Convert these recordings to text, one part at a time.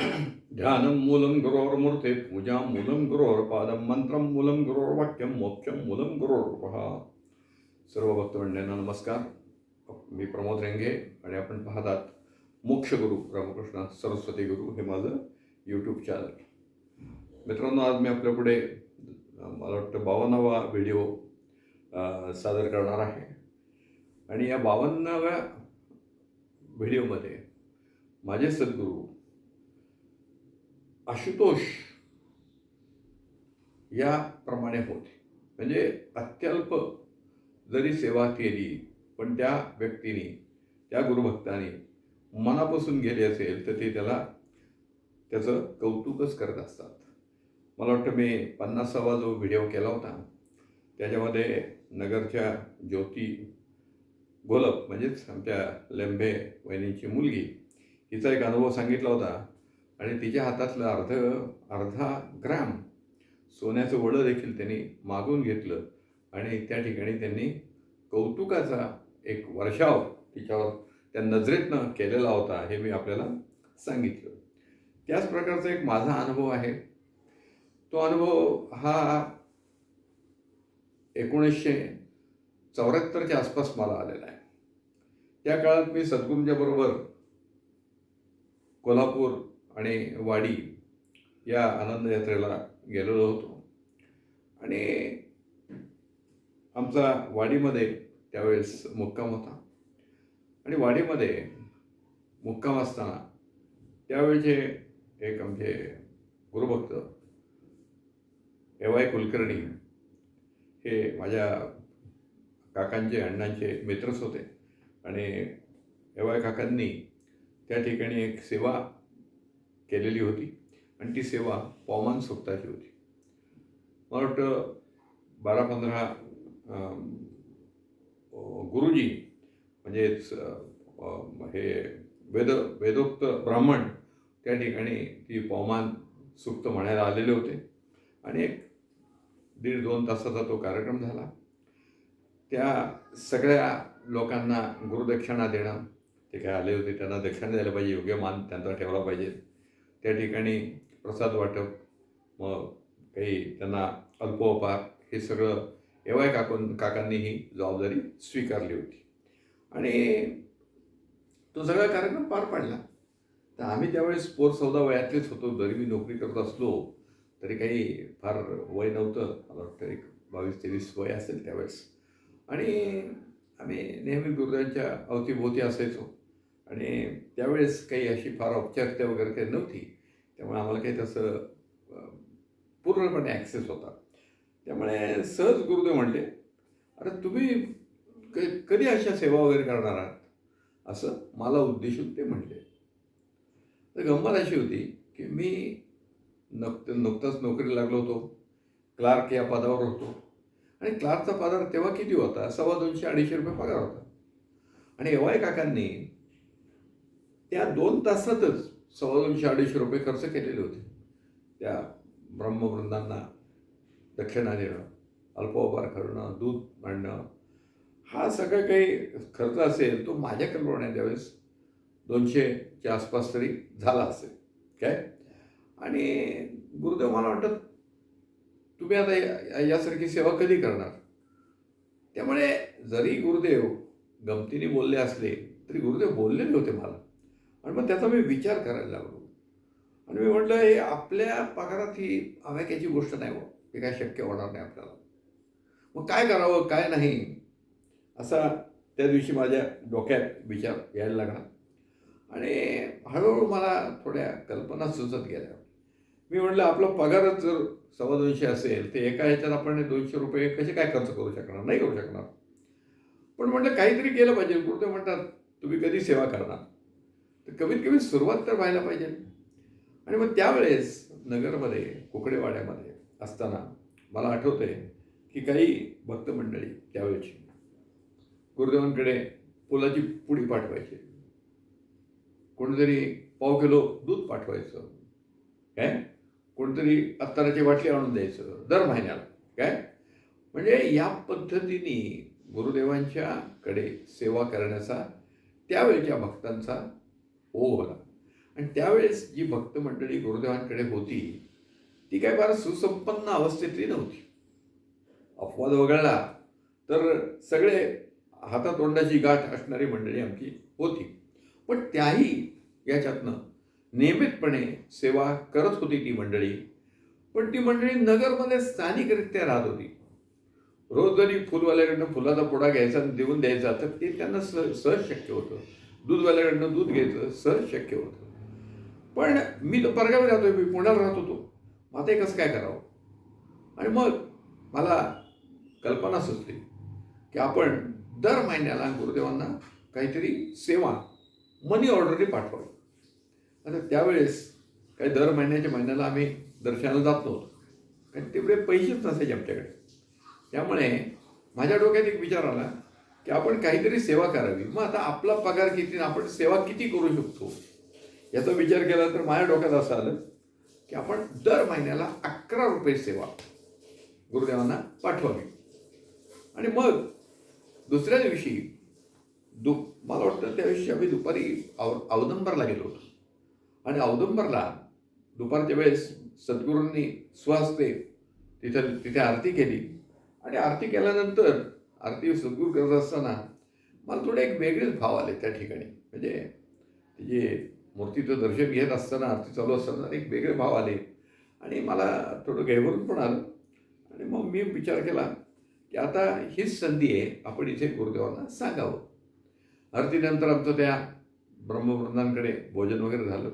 ध्यानं मूलं गुरोर्मूर्ते पूजा मूलं गुरोर्पादं मंत्रं मूलं गुरोर्वाक्यं मोक्षं मूलं गुरोर्पः सर्व भक्तमंडळींना नमस्कार। मी प्रमोद रेंगे आणि आपण पाहतात मोक्षगुरू रामकृष्ण सरस्वती गुरु हे माझं यूट्यूब चॅनल मित्रांनो आज मी आपल्यापुढे अं, मला वाटतं बावन्नावा व्हिडिओ सादर करणार आहे. आणि या बावन्नाव्या व्हिडिओमध्ये माझे सद्गुरू आशुतोष याप्रमाणे होते. म्हणजे अत्यल्प जरी सेवा केली पण त्या व्यक्तीने त्या गुरुभक्ताने मनापासून गेले असेल तर ते त्याला त्याचं कौतुकच करत असतात. मला वाटतं मी पन्नासावा जो व्हिडिओ केला होता त्याच्यामध्ये नगरच्या ज्योती गोलप म्हणजेच आमच्या लेंबे वहिनींची मुलगी हिचा एक अनुभव सांगितला होता. आणि तिच्या हातातलं अर्ध अर्धा ग्रॅम सोन्याचं वडं देखील त्यांनी मागून घेतलं. आणि त्या ठिकाणी त्यांनी कौतुकाचा एक वर्षाव तिच्यावर त्या नजरेतनं केलेला होता हे मी आपल्याला सांगितलं. त्याच प्रकारचा एक माझा अनुभव आहे. तो अनुभव हा एकोणीसशे चौऱ्याहत्तरच्या आसपास मला आलेला आहे. त्या काळात मी सद्गुरूंच्याबरोबर कोल्हापूर आणि वाडी या आनंद यात्रेला गेलेलो होतो. आणि आमचा वाडीमध्ये त्यावेळेस मुक्काम होता. आणि वाडीमध्ये मुक्काम असताना त्यावेळचे एक आमचे गुरुभक्त ए वाय कुलकर्णी हे माझ्या काकांचे अण्णांचे मित्रच होते. आणि ए वाय काकांनी त्या ठिकाणी एक सेवा केलेली होती आणि ती सेवा पवमान सुक्ताची होती. मला वाटतं बारा पंधरा गुरुजी म्हणजेच हे वेद वेदोक्त ब्राह्मण त्या ठिकाणी ती पवमान सुक्त म्हणायला आलेले होते. आणि एक दीड दोन तासाचा तो कार्यक्रम झाला. त्या सगळ्या लोकांना गुरुदक्षिणा देणं ते काय आले होते त्यांना दक्षिणा द्यायला पाहिजे योग्य मान त्यांचा ठेवला पाहिजे. त्या ठिकाणी प्रसाद वाटप मग काही त्यांना अल्पोपहार हे सगळं एवाय काकून काकांनी ही जबाबदारी स्वीकारली होती. आणि तो सगळा कार्यक्रम पार पाडला. तर आम्ही त्यावेळेस पोर चौदा वयातलेच होतो. जरी मी नोकरी करत असलो तरी काही फार वय नव्हतं. मला वाटतं एक बावीस तेवीस वय असेल त्यावेळेस. आणि आम्ही नेहमी गुरुदांच्या अवतीभोवती असायचो. आणि त्यावेळेस काही अशी फार औपचारिकता वगैरे काही नव्हती. त्यामुळे आम्हाला काही तसं पूर्णपणे ॲक्सेस होता. त्यामुळे सहज गुरुदेव म्हणले अरे तुम्ही क- कधी अशा सेवा वगैरे करणार आहात? असं मला उद्देशून ते म्हणले. तर गंमत अशी होती की मी नुकत नुकताच नोकरी लागलो होतो. क्लार्क या पदावर होतो. आणि क्लार्कचा पगार तेव्हा किती होता? सव्वा दोनशे अडीचशे रुपये पगार होता. आणि एवाय काकांनी त्या दोन तासातच सव्वा दोनशे अडीचशे रुपये खर्च केलेले होते. त्या ब्रह्मवृंदांना दक्षिणा देणं अल्पोपहार करणं दूध मांडणं हा सगळा काही खर्च असेल तो माझ्या कल्पना त्यावेळेस. दोनशेच्या आसपास तरी झाला असेल. काय? आणि गुरुदेव मला वाटतं तुम्ही आता या- यासारखी सेवा कधी करणार? त्यामुळे जरी गुरुदेव गमतीने बोलले असले तरी गुरुदेव बोललेले होते मला. आणि मग त्याचा मी विचार करायला लागलो. आणि मी म्हटलं हे आपल्या पगारात ही अवाक्याची गोष्ट नाही हो. हे काय शक्य होणार नाही आपल्याला. मग काय करावं काय नाही? असा त्या दिवशी माझ्या डोक्यात विचार यायला लागला. आणि हळूहळू मला थोड्या कल्पना सुचत गेल्या. मी म्हटलं आपला पगारच जर सव्वा दोनशे असेल तर एका ह्याच्यात आपण दोनशे रुपये कसे काय खर्च करू शकणार? नाही करू शकणार. पण म्हटलं काहीतरी केलं पाहिजे. कुठे म्हणतात तुम्ही कधी सेवा करणार? तर कमीत कमी सुरुवात तर व्हायला पाहिजे. आणि मग त्यावेळेस नगरमध्ये कुकडेवाड्यामध्ये असताना मला आठवतंय की काही भक्त मंडळी त्यावेळेची गुरुदेवांकडे पुलाची पुडी पाठवायची. कोणतरी पाव किलो दूध पाठवायचं. काय? कोणतरी अत्ताराची बाटली आणून द्यायचं दर महिन्याला. काय? म्हणजे या पद्धतीने गुरुदेवांच्याकडे सेवा करण्याचा त्यावेळच्या भक्तांचा हो ओघ आणि त्यावेळेस जी भक्त मंडळी गुरुदेवांकडे होती ती काय फार सुसंपन्न अवस्थेतली नव्हती. अपवाद वगळला तर सगळे हातातोंडाची गाठ असणारी मंडळी आमची होती. पण त्याही याच्यातनं नियमितपणे सेवा करत होती ती मंडळी. पण ती मंडळी नगरमध्ये स्थानिकरित्या राहत होती. रोज जरी फुलवाल्याकडनं फुलाचा पुडा घ्यायचा आणि देऊन द्यायचा तर ते त्यांना सह सहज शक्य होतं. दूधवाल्याकडनं दूध घ्यायचं सहज शक्य होतं. पण मी तर परगावी राहतोय मी पुण्याला राहत होतो. मग आता कसं काय करावं? आणि मग मला कल्पना सुचली की आपण दर महिन्याला गुरुदेवांना काहीतरी सेवा मनी ऑर्डरने पाठवावी. आता त्यावेळेस काही दर महिन्याच्या महिन्याला आम्ही दर्शनाला जात नव्हतो. कारण तेवढे पैसेच नसायचे आमच्याकडे. त्यामुळे माझ्या डोक्यात एक विचार आला की आपण काहीतरी सेवा करावी. मग आता आपला पगार किती आपण सेवा किती करू शकतो? याचा विचार केला तर माझ्या डोक्यात असं आलं की आपण दर महिन्याला अकरा रुपये सेवा गुरुदेवांना पाठवावी. आणि मग दुसऱ्या दिवशी दु मला वाटतं त्या दिवशी आम्ही दुपारी अव अवदंबरला गेलो होतो. आणि अवदंबरला दुपारच्या वेळेस सद्गुरूंनी स्वहस्ते तिथं तिथे आरती केली. आणि आरती केल्यानंतर आरती सद्गुरू करत असताना मला थोडे एक वेगळेच भाव आले त्या ठिकाणी. म्हणजे जे मूर्तीचं दर्शन घेत असताना आरती चालू असताना एक वेगळे भाव आले. आणि मला थोडं गैवरून पण आलं. आणि मग मी विचार केला की आता हीच संधी आहे आपण इथे गुरुदेवांना सांगावं. आरतीनंतर आमचं त्या ब्रह्मवृंदांकडे भोजन वगैरे झालं.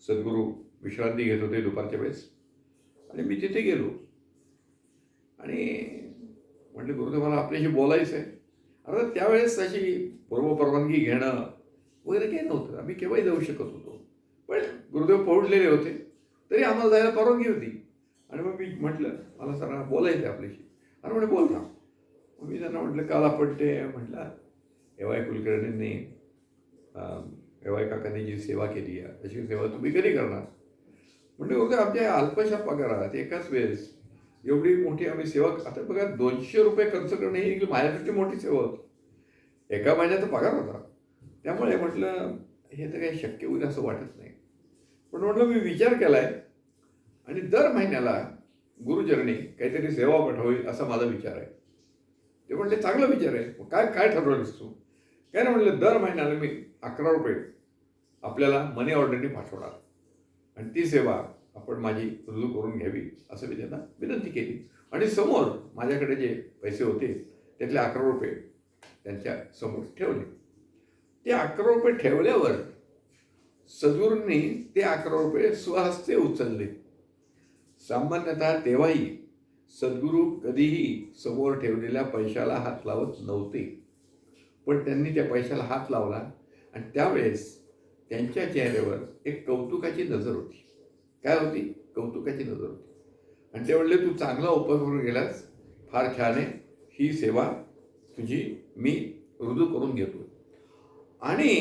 सद्गुरू विश्रांती घेत होते दुपारच्या वेळेस. आणि मी तिथे गेलो. आणि म्हटलं गुरुदेव मला आपल्याशी बोलायचं आहे अर्थात त्यावेळेस तशी पूर्वपरवानगी घेणं वगैरे काही नव्हतं. आम्ही केव्हाही जाऊ शकत होतो. पण गुरुदेव पहुडलेले होते. तरी आम्हाला जायला परवानगी होती. आणि मग मी म्हटलं मला सर बोलायचं आहे आपल्याशी. अरे म्हणे बोल ना. मग मी त्यांना म्हटलं काल आपण ते म्हटलं एवाय कुलकर्णींनी एवाय काकांनी जी सेवा केली आहे. अशी सेवा तुम्ही कधी करणार? म्हणजे गुरुदेव आमच्या अल्पशा पगारात एकाच वेळेस एवढी मोठी आम्ही सेवा आता बघा दोनशे रुपये खर्च करणे ही माझ्यासाठी मोठी सेवा होती एका महिन्याचा पगार होता. त्यामुळे म्हटलं हे तर काही शक्य होईल असं वाटत नाही. पण म्हटलं मी विचार केला आहे आणि दर महिन्याला गुरुचरणी काहीतरी सेवा पाठवावी असा माझा विचार आहे. ते म्हटले चांगला विचार आहे. मग काय काय ठरवलंस तू? काय नाही म्हटलं दर महिन्याला मी अकरा रुपये आपल्याला मनी ऑर्डरने पाठवणार. आणि ती सेवा आपण माझी रुजू करून घ्यावी असं मी त्यांना विनंती केली. आणि समोर माझ्याकडे जे पैसे होते त्यातले अकरा रुपये त्यांच्यासमोर ठेवले. ते अकरा रुपये ठेवल्यावर सद्गुरूंनी ते अकरा रुपये स्वहस्ते उचलले. सामान्यतः तेव्हाही सद्गुरू कधीही समोर ठेवलेल्या पैशाला हात लावत नव्हते. पण त्यांनी त्या पैशाला हात लावला आणि त्यावेळेस त्यांच्या चेहऱ्यावर एक कौतुकाची नजर होती. काय होती? कौतुकाची नजर होती आणि ते म्हणले तू चांगला उपयोग करून गेलास. फार छान आहे. ही सेवा तुझी मी रुजू करून घेतो आणि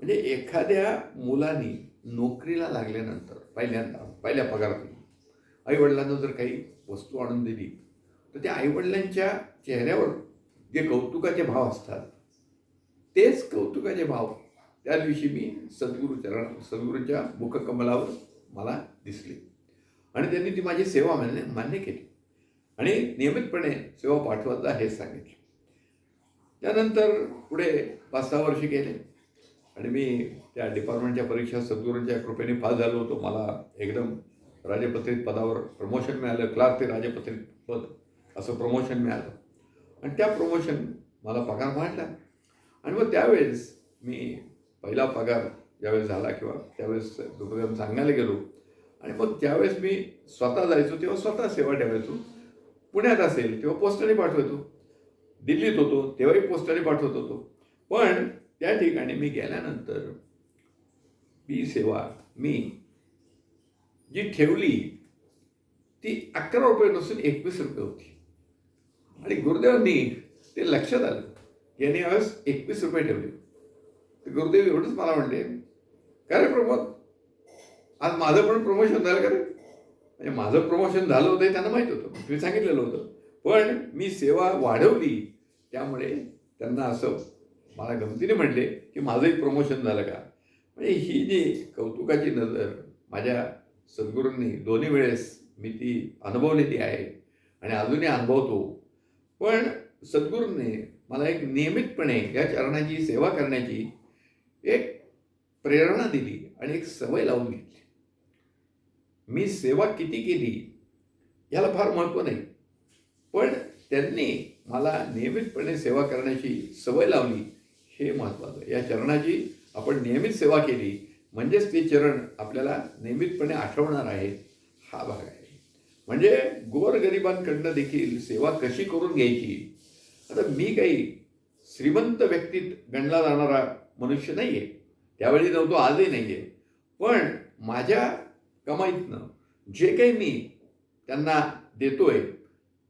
म्हणजे एखाद्या मुलानी नोकरीला लागल्यानंतर पहिल्यांदा पहिल्या पगारातून आईवडिलांना जर काही वस्तू आणून दिली तर त्या आईवडिलांच्या चेहऱ्यावर जे कौतुकाचे भाव असतात तेच कौतुकाचे भाव. त्या दिवशी मी सद्गुरू सद्गुरूच्या मुखकमलावर मला दिसली. आणि त्यांनी ती माझी सेवा मान्य मान्य केली. आणि नियमितपणे सेवा पाठवत हे सांगितलं. त्यानंतर पुढे पाच सहा वर्ष गेले. आणि मी त्या डिपार्टमेंटच्या परीक्षा सद्गुरूंच्या कृपेने पास झालो होतो. मला एकदम राजपत्रित पदावर प्रमोशन मिळालं. क्लार्क ते राजपत्रित पद असं प्रमोशन मिळालं. आणि त्या प्रमोशन मला पगार वाढला आणि मग त्यावेळेस मी पहिला पगार ज्यावेळेस झाला किंवा त्यावेळेस दुर्गम सांगायला गेलो आणि मग ज्यावेळेस मी स्वतः जायचो तेव्हा स्वतः सेवा ठेवायचो. पुण्यात असेल तेव्हा पोस्टाने पाठवायचो दिल्लीत होतो तेव्हाही पोस्टाने पाठवत होतो. पण त्या ठिकाणी मी गेल्यानंतर ही सेवा मी जी ठेवली ती अकरा रुपये नसून एकवीस रुपये होती. आणि गुरुदेवांनी ते लक्षात आलं यांनी यावेळेस एकवीस रुपये ठेवले. गुरुदेव एवढंच मला म्हणले का रे प्रमोद? आज माझं पण प्रमोशन झालं का रे? म्हणजे माझं प्रमोशन झालं होतं त्यांना माहीत होतं मी सांगितलेलं होतं. पण मी सेवा वाढवली त्यामुळे त्यांना असं मला गमतीने म्हटले की माझंही प्रमोशन झालं का? म्हणजे ही जी कौतुकाची नजर माझ्या सद्गुरूंनी दोन्ही वेळेस मी ती अनुभवलेली आहे आणि अजूनही अनुभवतो. पण सद्गुरूंनी मला एक नियमितपणे या चरणाची सेवा करण्याची प्रेरणा दिली आणि एक सवय लावून घेतली. मी सेवा किती केली याला फार महत्त्व नाही. पण त्यांनी मला नियमितपणे सेवा करण्याची सवय लावली हे महत्त्वाचं या चरणाची आपण नियमित सेवा केली म्हणजेच ते चरण आपल्याला नियमितपणे आठवणार आहे हा भाग आहे. म्हणजे गोरगरिबांकडनं देखील सेवा कशी करून घ्यायची? आता मी काही श्रीमंत व्यक्तीत गणला जाणारा मनुष्य नाही आहे त्यावेळी नव्हतो आजही नाही आहे पण माझ्या कमाईतनं जे काही मी त्यांना देतोय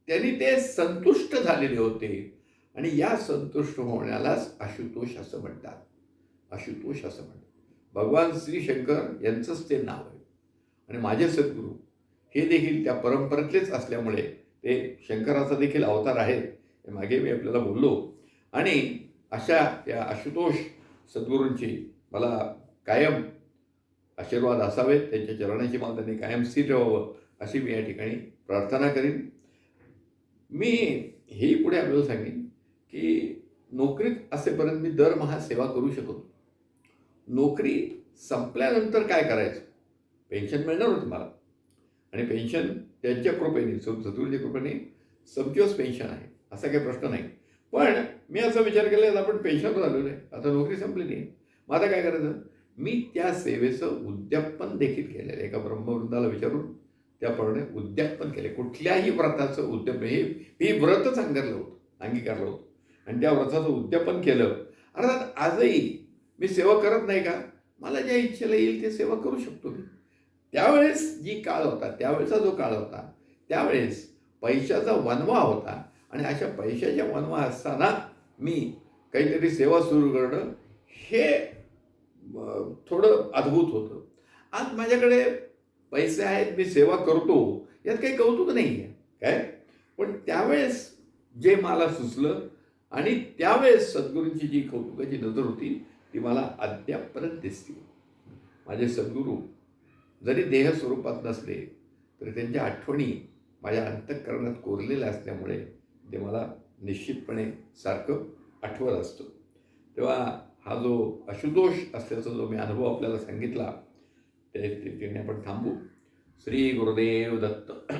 त्यांनी ते संतुष्ट झालेले होते. आणि या संतुष्ट होण्यालाच आशुतोष असं म्हणतात. आशुतोष असं म्हणतात. भगवान श्री शंकर यांचंच ते नाव आहे. आणि माझे सद्गुरू हे देखील त्या परंपरेतलेच असल्यामुळे ते शंकराचा देखील अवतार आहेत. हे मागे मी आपल्याला बोललो. आणि अशा या आशुतोष सद्गुरूंची मला कायम आशीर्वाद असावेत त्यांच्या चरणाची मला त्यांनी कायम स्थिर ठेवावं अशी मी या ठिकाणी प्रार्थना करीन. मी हेही पुढे आपल्याला सांगेन की नोकरीत असेपर्यंत मी दरमहा सेवा करू शकतो नोकरी संपल्यानंतर काय करायचं? पेन्शन मिळणार होतं मला. आणि पेन्शन त्यांच्या कृपेने सु कृपेने सबज्युअस पेन्शन आहे असा काही प्रश्न नाही. पण मी असा विचार केला आता आपण पेन्शनवर आलेलो आहे आता नोकरी संपली आहे मग आता काय करायचं? मी त्या सेवेचं उद्यापन देखील केलेलं एका ब्रह्मवृंदाला विचारून त्याप्रमाणे उद्यापन केले कुठल्याही व्रताचं उद्यापन हे मी व्रतच अंगीकारलं होतं अंगीकारलं होतं. आणि त्या व्रताचं उद्यापन केलं. अर्थात आजही मी सेवा करत नाही का? मला ज्या इच्छेला येईल ते सेवा करू शकतो मी. त्यावेळेस जी काळ होता त्यावेळेचा जो काळ होता त्यावेळेस पैशाचा वनवा होता. आणि अशा पैशाच्या वनवा असताना मी काहीतरी सेवा सुरू करणं हे थोडं अद्भुत होतं. आज माझ्याकडे पैसे आहेत मी सेवा करतो यात काही कौतुक नाही आहे काय? पण त्यावेळेस जे मला सुचलं आणि त्यावेळेस सद्गुरूंची जी कौतुकाची नजर होती ती मला अद्यापपर्यंत दिसते माझे सद्गुरू जरी देह स्वरूपात नसले तरी त्यांच्या आठवणी माझ्या अंतःकरणात कोरलेल्या असल्यामुळे ते मला निश्चितपणे सारखं आठवत असतं. तेव्हा हा जो अशुदोष असल्याचा जो मी अनुभव आपल्याला सांगितला ते ते- आपण थांबू. श्री गुरुदेव दत्त.